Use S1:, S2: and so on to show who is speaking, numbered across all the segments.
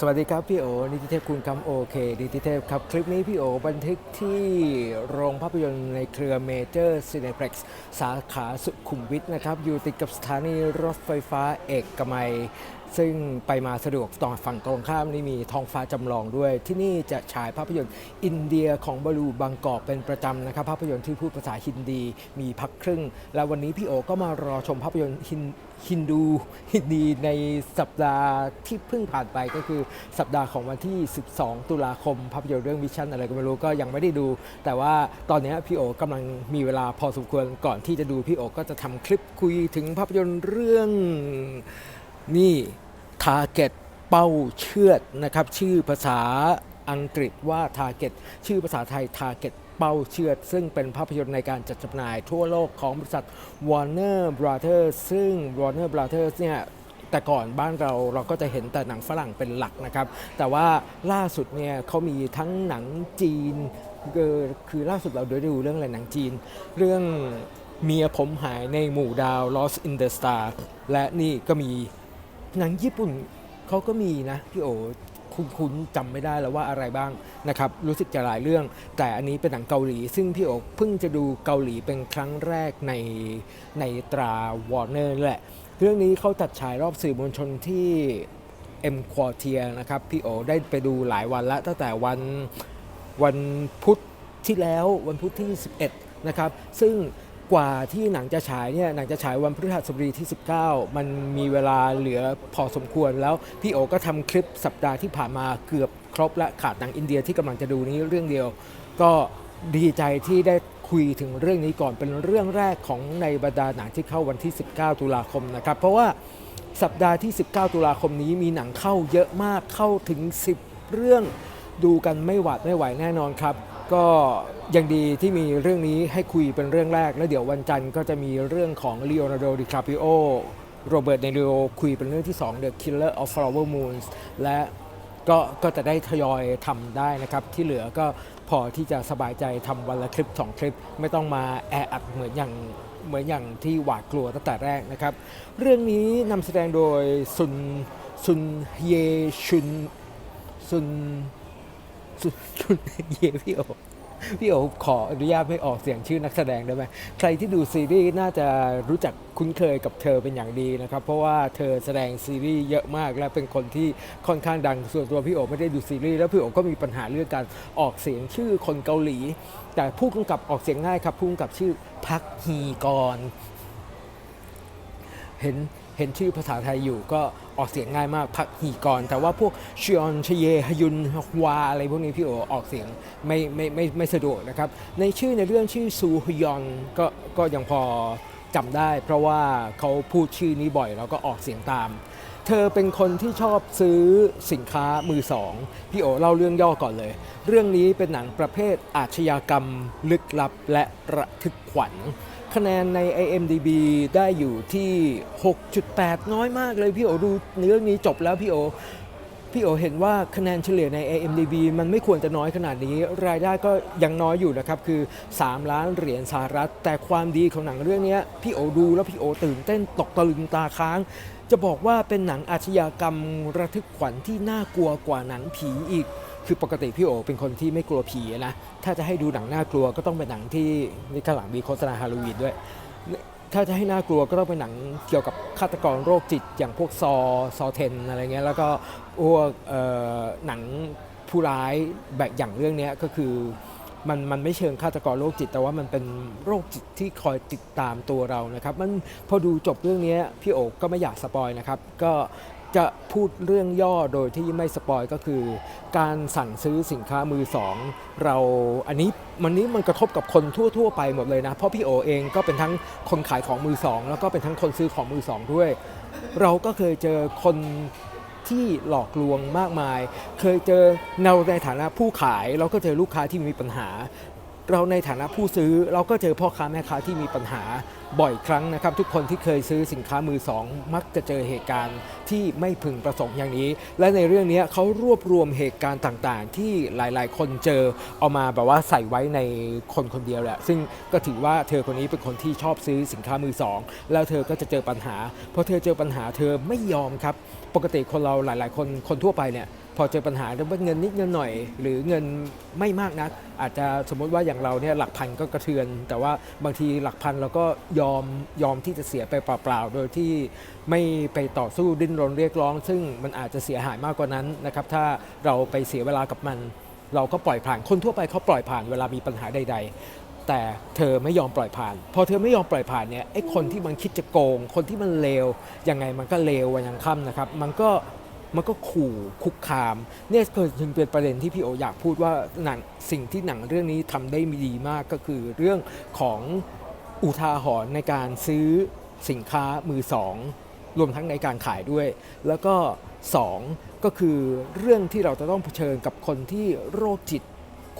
S1: สวัสดีครับพี่โอนิติเทพคุณคำโอเคนิติเทพครับ คลิปนี้พี่โอบันทึกที่โรงภาพยนตร์ในเครือเมเจอร์ซีเนเพล็กซ์สาขาสุขุมวิทนะครับ อยู่ติดกับสถานีรถไฟฟ้าเอกมัย ซึ่งไปมาสะดวกตอนฝั่งตรงข้ามนี่มีทองฟ้าจำลองด้วย ที่นี่จะฉายภาพยนตร์อินเดียของบอลูบางกอกเป็นประจำนะครับภาพยนตร์ที่พูดภาษาฮินดีมีพักครึ่ง และวันนี้พี่โอก็มารอชมภาพยนตร์ฮินดูฮินดีในสัปดาห์ที่เพิ่งผ่านไปก็คือสัปดาห์ของวันที่ 12 ตุลาคม ภาพยนตร์เรื่องวิชั่นอะไรก็ไม่รู้ก็ยังไม่ได้ดู แต่ว่าตอนนี้พี่โอกำลังมีเวลาพอสมควรก่อนที่จะดูพี่โอก็จะทำคลิปคุยถึงภาพยนตร์เรื่อง นี่ Target เป้าเชือดนะครับ ชื่อภาษาอังกฤษว่า Target ชื่อภาษาไทย Target เป้าเชือด ซึ่งเป็นภาพยนตร์ในการจัดจำหน่ายทั่วโลกของบริษัท Warner Brothers ซึ่ง Warner Brothers เนี่ยแต่ก่อนบ้านเราเราก็จะเห็นแต่หนังฝรั่งเป็นหลักนะครับ แต่ว่าล่าสุดเนี่ยเขามีทั้งหนังจีนคือล่าสุดเราได้ดูเรื่องอะไรหนังจีน เรื่องเมียผมหายในหมู่ดาว Lost in the Star และนี่ก็มี หนังญี่ปุ่นเขาก็มีนะพี่โอคุ้นๆจำไม่ได้แล้วว่าอะไรบ้างนะครับรู้สึกจะหลายเรื่อง แต่อันนี้เป็นหนังเกาหลี ซึ่งพี่โอเพิ่งจะดูเกาหลีเป็นครั้งแรกในในตราวอร์เนอร์แหละ เรื่องนี้เขาจัดฉายรอบสื่อมวลชนที่ M Quartier นะครับพี่โอได้ไปดูหลายวันล้วตั้งแต่วันวันพุธที่แล้ววันพุธที่ 11 นะครับ ซึ่ง กว่าที่หนังจะฉายเนี่ยหนังจะฉายวันพฤหัสบดีที่ 19 มันมีเวลาเหลือพอสมควรแล้ว พี่โอก็ทำคลิปสัปดาห์ที่ผ่านมาเกือบครบและขาดหนังอินเดียที่กำลังจะดูนี้เรื่องเดียว ก็ดีใจที่ได้คุยถึงเรื่องนี้ก่อนเป็นเรื่องแรกของในบรรดาหนังที่เข้าวันที่ 19 ตุลาคมนะครับ เพราะว่าสัปดาห์ที่ 19 ตุลาคมนี้มีหนังเข้าเยอะมากเข้าถึง 10 เรื่องดูกันไม่หวาดไม่ไหวแน่นอนครับ ก็ยังดีที่มีเรื่องนี้ให้คุยเป็นเรื่องแรก แล้วเดี๋ยววันจันทร์ก็จะมีเรื่องของ Leonardo DiCaprio โรเบิร์ตเดนิโอคุยเป็นเรื่องที่ 2 The Killer of Flower Moons และก็ก็จะได้ทยอยทำได้นะครับ ที่เหลือก็พอที่จะสบายใจทำวันละคลิป 2 คลิป ไม่ต้องมาแออัดเหมือนอย่างเหมือนอย่างที่หวาดกลัวตั้งแต่แรกนะครับ เรื่องนี้นำแสดงโดยซุนซุนเยชุนซุน ซุนชุนเยพี่โอพี่โอขออนุญาตไม่ออกเสียงชื่อนักแสดงได้ไหมใครที่ดูซีรีส์น่าจะรู้จักคุ้นเคยกับเธอเป็นอย่างดีนะครับ เพราะว่าเธอแสดงซีรีส์เยอะมากและเป็นคนที่ค่อนข้างดัง ส่วนตัวพี่โอไม่ได้ดูซีรีส์แล้วพี่โอก็มีปัญหาเรื่องการออกเสียงชื่อคนเกาหลี แต่ผู้กำกับออกเสียงง่ายครับผู้กำกับชื่อพักฮีกร เห็น เห็นชื่อภาษาไทยอยู่ก็ออกเสียงง่ายมากพักฮีกร แต่ว่าพวกชยอนชเยฮยุนฮวาอะไรพวกนี้พี่โอออกเสียงไม่ไม่ไม่ไม่สะดวกนะครับในชื่อในเรื่องชื่อซูฮยอนก็ก็ยังพอจำได้ เพราะว่าเขาพูดชื่อนี้บ่อยแล้วก็ออกเสียงตาม เธอเป็นคนที่ชอบซื้อสินค้ามือสองพี่โอเล่าเรื่องย่อก่อนเลย เรื่องนี้เป็นหนังประเภทอาชญากรรมลึกลับและระทึกขวัญ คะแนนใน IMDB ได้อยู่ที่ 6.8 น้อยมากเลยพี่โอดูเรื่องนี้จบแล้วพี่โอพี่โอเห็นว่าคะแนนเฉลี่ยใน AMDB มันไม่ควรจะน้อยขนาดนี้ รายได้ก็ยังน้อยอยู่นะครับคือ 3 ล้านเหรียญสหรัฐ แต่ความดีของหนังเรื่องนี้พี่โอดูแล้วพี่โอตื่นเต้นตกตะลึงตาค้าง จะบอกว่าเป็นหนังอาชญากรรมระทึกขวัญที่น่ากลัวกว่าหนังผีอีก คือปกติพี่โอเป็นคนที่ไม่กลัวผีนะ ถ้าจะให้ดูหนังน่ากลัวก็ต้องเป็นหนังที่นี่ข้างหลังมีโฆษณาฮาโลวีนด้วย ถ้าจะให้น่ากลัวก็ต้องเป็นหนังเกี่ยวกับฆาตกรโรคจิต อย่างพวกซอซอเทนอะไรเงี้ยแล้วก็พวกหนังผู้ร้ายแบบอย่างเรื่องนี้ก็คือมันมันไม่เชิงฆาตกรโรคจิต แต่ว่ามันเป็นโรคจิตที่คอยติดตามตัวเรานะครับ มันพอดูจบเรื่องนี้พี่โอก็ไม่อยากสปอยนะครับ ก็ จะพูดเรื่องย่อโดยที่ไม่สปอยก็คือ การสั่งซื้อสินค้ามือสองเราอันนี้มันนี้มันกระทบกับคนทั่ว ๆ ไปหมดเลยนะ เพราะพี่โอเองก็เป็นทั้งคนขายของมือสองแล้วก็เป็นทั้งคนซื้อของมือสองด้วย เราก็เคยเจอคนที่หลอกลวงมากมาย เคยเจอเราในฐานะผู้ขาย เราก็เจอลูกค้าที่มีปัญหา เราในฐานะผู้ซื้อเราก็เจอพ่อค้าแม่ค้าที่มีปัญหาบ่อยครั้งนะครับ ทุกคนที่เคยซื้อสินค้ามือสองมักจะเจอเหตุการณ์ที่ไม่พึงประสงค์อย่างนี้ และในเรื่องนี้เขารวบรวมเหตุการณ์ต่างๆ ที่หลายๆ คนเจอเอามาแบบว่าใส่ไว้ในคนคนเดียวแหละ ซึ่งก็ถือว่าเธอคนนี้เป็นคนที่ชอบซื้อสินค้ามือสองแล้วเธอก็จะเจอปัญหาพอเธอเจอปัญหาเธอไม่ยอมครับ ปกติคนเราหลาย ๆ คนคนทั่วไปเนี่ย พอเจอปัญหาเรื่องเงินนิดเงินหน่อย หรือเงินไม่มากนัก อาจจะสมมติว่าอย่างเราเนี่ยหลักพันก็กระเทือน แต่ว่าบางทีหลักพันเราก็ยอมยอมที่จะเสียไปเปล่าๆ โดยที่ไม่ไปต่อสู้ดิ้นรนเรียกร้อง ซึ่งมันอาจจะเสียหายมากกว่านั้นนะครับถ้าเราไปเสียเวลากับมัน เราก็ปล่อยผ่านคนทั่วไปเขาปล่อยผ่านเวลามีปัญหาใด ๆแต่เธอไม่ยอมปล่อยผ่าน พอเธอไม่ยอมปล่อยผ่านเนี่ยไอ้คนที่มันคิดจะโกง คนที่มันเลวยังไงมันก็เลววันยังค่ำนะครับ มันก็ มันก็ขู่คุกคามเนี่ยก็จึงเป็นประเด็นที่พี่โออยากพูดว่าหนังสิ่งที่หนังเรื่องนี้ทำได้ดีมากก็คือเรื่องของอุทาหรณ์ในการซื้อสินค้ามือสองรวมทั้งในการขายด้วย แล้วก็สองก็คือเรื่องที่เราจะต้องเผชิญกับคนที่โรคจิต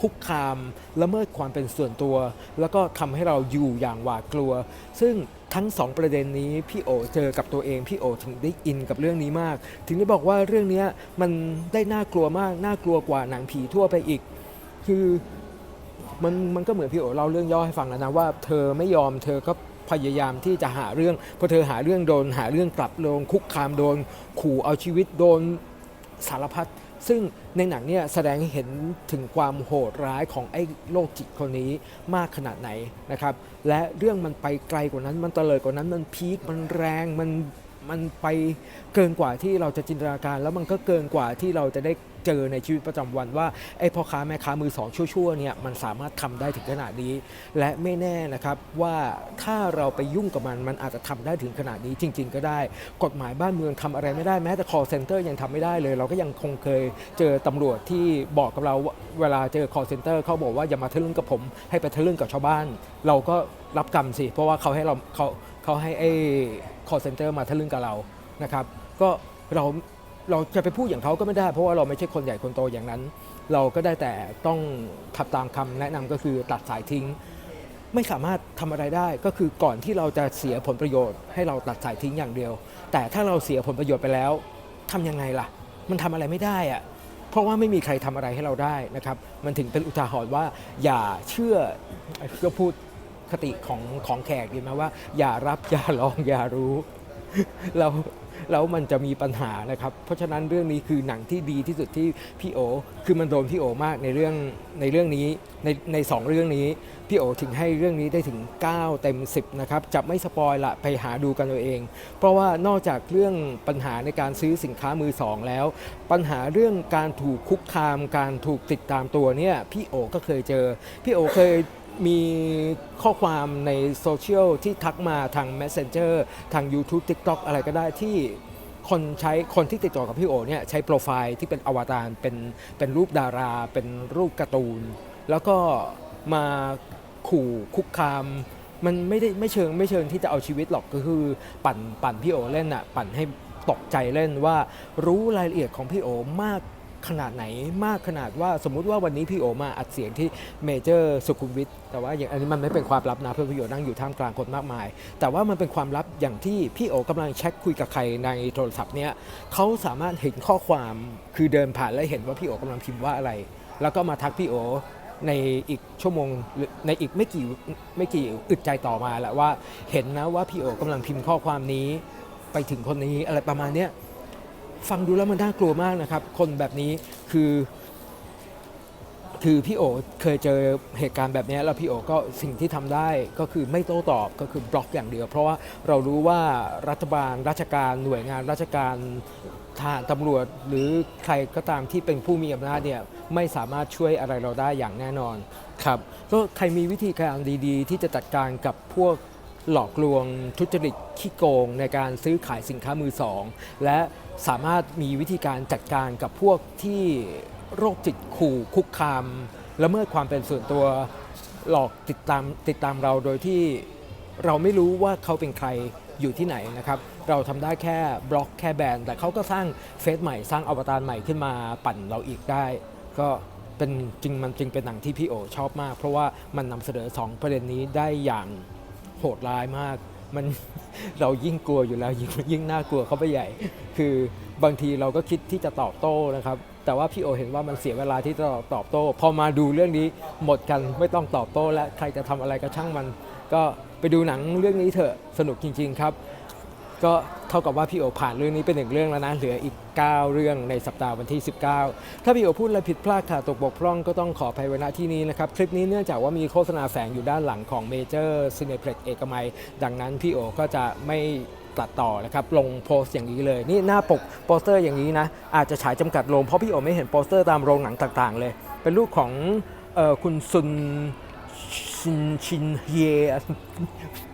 S1: คุกคามละเมิดความเป็นส่วนตัว แล้วก็ทำให้เราอยู่อย่างหวาดกลัว ซึ่ง ทั้งสองประเด็นนี้พี่โอเจอกับตัวเองพี่โอถึงได้อินกับเรื่องนี้มาก ถึงได้บอกว่าเรื่องนี้มันได้น่ากลัวมากน่ากลัวกว่าหนังผีทั่วไปอีก คือมันมันก็เหมือนพี่โอเล่าเรื่องย่อให้ฟังแล้วนะว่าเธอไม่ยอมเธอก็พยายามที่จะหาเรื่องพอเธอหาเรื่องโดน หาเรื่องกลับโดนคุกคามโดน ขู่เอาชีวิตโดนสารพัด ซึ่งในหนังเนี่ยแสดงให้เห็นถึงความโหดร้ายของไอ้โรคจิตคนนี้มากขนาดไหนนะครับ และเรื่องมันไปไกลกว่านั้นมันเตลิดกว่านั้นมันพีคมันแรงมันมันไปเกินกว่าที่เราจะจินตนาการ แล้วมันก็เกินกว่าที่เราจะได้ เจอในชีวิตประจำวันว่าไอ้พ่อค้าแม่ค้ามือสองชั่วๆเนี่ยมันสามารถทำได้ถึงขนาดนี้ และไม่แน่นะครับว่าถ้าเราไปยุ่งกับมันมันอาจจะทำได้ถึงขนาดนี้จริง ๆ ก็ได้ กฎหมายบ้านเมืองทำอะไรไม่ได้แม้แต่ call center ยังทำไม่ได้เลย เราก็ยังคงเคยเจอตำรวจที่บอกกับเราว่าเวลาเจอ call center เขาบอกว่าอย่ามาทะลึ่งกับผม ให้ไปทะลึ่งกับชาวบ้าน เราก็รับกรรมสิ เพราะว่าเขาให้เราเขาเขาให้ไอ้ call center มาทะลึ่งกับเรานะครับ ก็เรา เราจะไปพูดอย่างเขาก็ไม่ได้ เพราะว่าเราไม่ใช่คนใหญ่คนโตอย่างนั้น เราก็ได้แต่ต้องทำตามคำแนะนำก็คือตัดสายทิ้ง ไม่สามารถทำอะไรได้ก็คือก่อนที่เราจะเสียผลประโยชน์ให้เราตัดสายทิ้งอย่างเดียว แต่ถ้าเราเสียผลประโยชน์ไปแล้วทำยังไงล่ะ มันทำอะไรไม่ได้อะเพราะว่าไม่มีใครทำอะไรให้เราได้นะครับ มันถึงเป็นอุทาหรณ์ว่า อย่าเชื่อก็พูดคติของของแขกดีไหมว่า อย่ารับอย่าลองอย่ารู้แล้ว แล้วมันจะมีปัญหานะครับ เพราะฉะนั้นเรื่องนี้คือหนังที่ดีที่สุดที่พี่โอ คือมันโดนพี่โอมากในเรื่องในเรื่องนี้ในในสองเรื่องนี้ พี่โอถึงให้เรื่องนี้ได้ถึง 9 เต็ม 10 นะครับ จะไม่สปอยละไปหาดูกันเอาเอง เพราะว่านอกจากเรื่องปัญหาในการซื้อสินค้ามือสองแล้ว ปัญหาเรื่องการถูกคุกคาม การถูกติดตามตัวเนี่ยพี่โอก็เคยเจอ พี่โอเคย มีข้อความในโซเชียลที่ทักมาทาง Messenger ทาง YouTube TikTok อะไรก็ได้ที่คนใช้คนที่ติดต่อกับพี่โอเนี่ยใช้โปรไฟล์ที่เป็นอวตารเป็นเป็นรูปดารา เป็นรูปการ์ตูน แล้วก็มาขู่คุกคาม มันไม่ได้ไม่เชิงไม่เชิงที่จะเอาชีวิตหรอกก็คือปั่นปั่นพี่โอเล่นอะปั่นให้ตกใจเล่นว่ารู้รายละเอียดของพี่โอมาก ขนาดไหนมากขนาดว่าสมมุติว่าวันนี้พี่โอมาอัดเสียงที่เมเจอร์สุขุมวิทแต่ว่าอย่างอันนี้มันไม่เป็นความลับนะเพื่อนพี่โอนั่งอยู่ท่ามกลางคนมากมาย แต่ว่ามันเป็นความลับอย่างที่พี่โอกำลังแชทคุยกับใครในโทรศัพท์เนี้ยเขาสามารถเห็นข้อความคือเดินผ่านแล้วเห็นว่าพี่โอกำลังพิมพ์ว่าอะไร แล้วก็มาทักพี่โอในอีกชั่วโมงในอีกไม่กี่ไม่กี่อึดใจต่อมาแหละว่าเห็นนะว่าพี่โอกำลังพิมพ์ข้อความนี้ ไปถึงคนนี้อะไรประมาณเนี้ย ฟังดูแล้วมันน่ากลัวมากนะครับ คนแบบนี้คือ คือพี่โอเคยเจอเหตุการณ์แบบนี้แล้วพี่โอก็สิ่งที่ทำได้ก็คือไม่โต้ตอบก็คือบล็อกอย่างเดียว เพราะว่าเรารู้ว่ารัฐบาลราชการหน่วยงานราชการทหารตำรวจหรือใครก็ตามที่เป็นผู้มีอำนาจเนี่ยไม่สามารถช่วยอะไรเราได้อย่างแน่นอนครับก็ใครมีวิธีการดีๆ ที่จะจัดการกับพวก หลอกลวงทุจริตขี้โกงในการซื้อขายสินค้ามือสอง และสามารถมีวิธีการจัดการกับพวกที่โรคจิตขู่คุกคามละเมิดความเป็นส่วนตัวหลอกติดตามติดตามเราโดยที่เราไม่รู้ว่าเขาเป็นใครอยู่ที่ไหนนะครับ เราทำได้แค่บล็อกแค่แบนแต่เขาก็สร้างเฟซใหม่สร้างอวตารใหม่ขึ้นมาปั่นเราอีกได้ ก็เป็นจริงมันจริงเป็นหนังที่พี่โอชอบมาก เพราะว่ามันนำเสนอสองประเด็นนี้ได้อย่าง โหดร้ายมาก มันเรายิ่งกลัวอยู่แล้วยิ่งยิ่งน่ากลัวเข้าไปใหญ่ คือบางทีเราก็คิดที่จะตอบโต้นะครับ แต่ว่าพี่โอเห็นว่ามันเสียเวลาที่จะตอบโต้ พอมาดูเรื่องนี้หมดกันไม่ต้องตอบโต้และใครจะทำอะไรก็ช่างมัน ก็ไปดูหนังเรื่องนี้เถอะสนุกจริง ๆ ครับ ก็เท่ากับว่าพี่โอผ่านเรื่องนี้เป็นหนึ่งเรื่องแล้วนะ เหลืออีก 9 เรื่องในสัปดาห์วันที่ 19 ถ้าพี่โอพูดอะไรผิดพลาดขาดตกบกพร่องก็ต้องขออภัยไว้ณที่นี้นะครับ คลิปนี้เนื่องจากว่ามีโฆษณาแฝงอยู่ด้านหลังของเมเจอร์ซีเนเพล็กเอกมัย ดังนั้นพี่โอก็จะไม่ตัดต่อนะครับลงโพสต์อย่างนี้เลย นี่หน้าปกโปสเตอร์อย่างนี้นะ อาจจะฉายจำกัดลงเพราะพี่โอไม่เห็นโปสเตอร์ตามโรงหนังต่างๆ เลย เป็นรูปของออคุณซุน ชินชินเย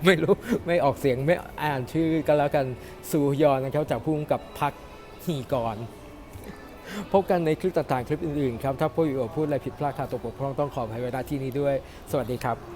S1: ไม่รู้ไม่ออกเสียงไม่อ่านชื่อกันแล้วกันซูยอนนะครับจากพุ่งกับพักฮีกรพบกันในคลิปต่างๆ คลิปอื่นๆครับ ถ้าพูดอยู่พูดอะไรผิดพลาดขาดตกบกพร่องต้องขออภัยไว้ณที่นี้ด้วย สวัสดีครับ